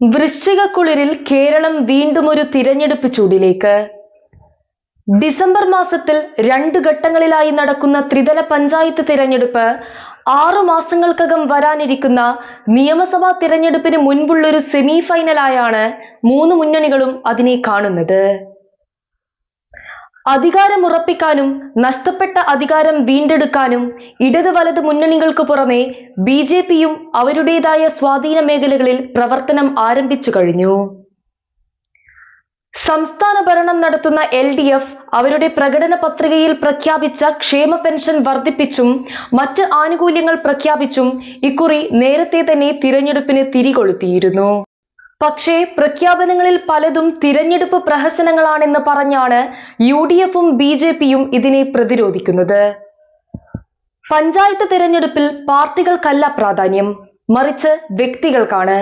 വൃശ്ചികക്കുളിരിൽ കേരളം വീണ്ടും ഒരു തിരഞ്ഞെടുപ്പ് ചൂടിലേക്ക്. ഡിസംബർ മാസത്തിൽ രണ്ട് ഘട്ടങ്ങളിലായി നടക്കുന്ന ത്രിതല പഞ്ചായത്ത് തിരഞ്ഞെടുപ്പ് ആറു മാസങ്ങൾക്കകം വരാനിരിക്കുന്ന നിയമസഭാ തിരഞ്ഞെടുപ്പിന് മുൻപുള്ളൊരു സെമി ഫൈനലായാണ് മൂന്ന് മുന്നണികളും അതിനെ കാണുന്നത്. അധികാരം ഉറപ്പിക്കാനും നഷ്ടപ്പെട്ട അധികാരം വീണ്ടെടുക്കാനും ഇടത് വലത് മുന്നണികൾക്ക് പുറമെ ബി ജെ പിയും അവരുടേതായ സ്വാധീന മേഖലകളിൽ പ്രവർത്തനം ആരംഭിച്ചു കഴിഞ്ഞു. സംസ്ഥാന ഭരണം നടത്തുന്ന എൽ ഡി എഫ് അവരുടെ പ്രകടന പത്രികയിൽ പ്രഖ്യാപിച്ച ക്ഷേമ പെൻഷൻ വർദ്ധിപ്പിച്ചും മറ്റ് ആനുകൂല്യങ്ങൾ പ്രഖ്യാപിച്ചും ഇക്കുറി നേരത്തെ തന്നെ തിരഞ്ഞെടുപ്പിന് തിരികൊളുത്തിയിരുന്നു. പക്ഷേ പ്രഖ്യാപനങ്ങളിൽ പലതും തിരഞ്ഞെടുപ്പ് പ്രഹസനങ്ങളാണെന്ന് പറഞ്ഞാണ് യു ഡി എഫും ബി ജെ പിയും ഇതിനെ പ്രതിരോധിക്കുന്നത്. പഞ്ചായത്ത് തിരഞ്ഞെടുപ്പിൽ പാർട്ടികൾക്കല്ല പ്രാധാന്യം മറിച്ച് വ്യക്തികൾക്കാണ്.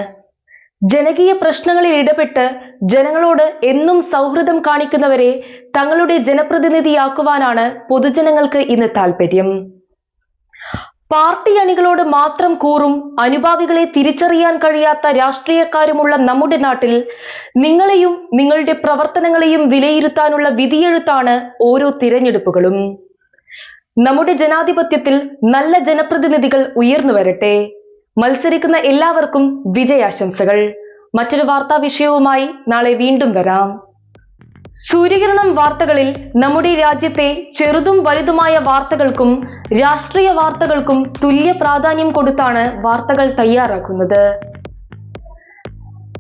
ജനകീയ പ്രശ്നങ്ങളിൽ ഇടപെട്ട് ജനങ്ങളോട് എന്നും സൗഹൃദം കാണിക്കുന്നവരെ തങ്ങളുടെ ജനപ്രതിനിധിയാക്കുവാനാണ് പൊതുജനങ്ങൾക്ക് ഇന്ന് താല്പര്യം പാർട്ടി അണികളോട് മാത്രം കൂറും അനുഭാവികളെ തിരിച്ചറിയാൻ കഴിയാത്ത രാഷ്ട്രീയക്കാരുമുള്ള നമ്മുടെ നാട്ടിൽ നിങ്ങളെയും നിങ്ങളുടെ പ്രവർത്തനങ്ങളെയും വിലയിരുത്താനുള്ള വിധിയെഴുത്താണ് ഓരോ തിരഞ്ഞെടുപ്പുകളും. നമ്മുടെ ജനാധിപത്യത്തിൽ നല്ല ജനപ്രതിനിധികൾ ഉയർന്നു വരട്ടെ. മത്സരിക്കുന്ന എല്ലാവർക്കും വിജയാശംസകൾ. മറ്റൊരു വാർത്താ വിഷയവുമായി നാളെ വീണ്ടും വരാം. സൂര്യകിരണം വാർത്തകളിൽ നമ്മുടെ രാജ്യത്തെ ചെറുതും വലുതുമായ വാർത്തകൾക്കും രാഷ്ട്രീയ വാർത്തകൾക്കും തുല്യ പ്രാധാന്യം കൊടുത്താണ് വാർത്തകൾ തയ്യാറാക്കുന്നത്.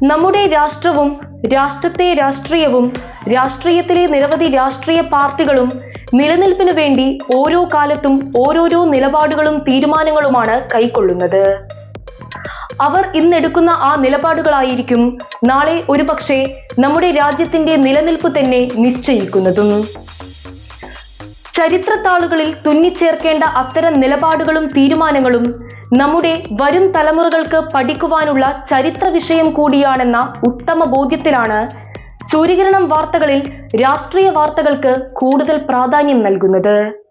നമ്മുടെ രാഷ്ട്രവും രാഷ്ട്രത്തെ രാഷ്ട്രീയവും രാഷ്ട്രീയത്തിലെ നിരവധി രാഷ്ട്രീയ പാർട്ടികളും നിലനിൽപ്പിനു വേണ്ടി ഓരോ കാലത്തും ഓരോരോ നിലപാടുകളും തീരുമാനങ്ങളുമാണ് കൈക്കൊള്ളുന്നത്. അവർ ഇന്നെടുക്കുന്ന ആ നിലപാടുകളായിരിക്കും നാളെ ഒരുപക്ഷെ നമ്മുടെ രാജ്യത്തിന്റെ നിലനിൽപ്പ് തന്നെ നിശ്ചയിക്കുന്നതും. ചരിത്രത്താളുകളിൽ തുന്നിച്ചേർക്കേണ്ട അത്തരം നിലപാടുകളും തീരുമാനങ്ങളും നമ്മുടെ വരും തലമുറകൾക്ക് പഠിക്കുവാനുള്ള ചരിത്ര വിഷയം കൂടിയാണെന്ന ഉത്തമ ബോധ്യത്തിലാണ് സൂര്യകിരണം വാർത്തകളിൽ രാഷ്ട്രീയ വാർത്തകൾക്ക് കൂടുതൽ പ്രാധാന്യം നൽകുന്നത്.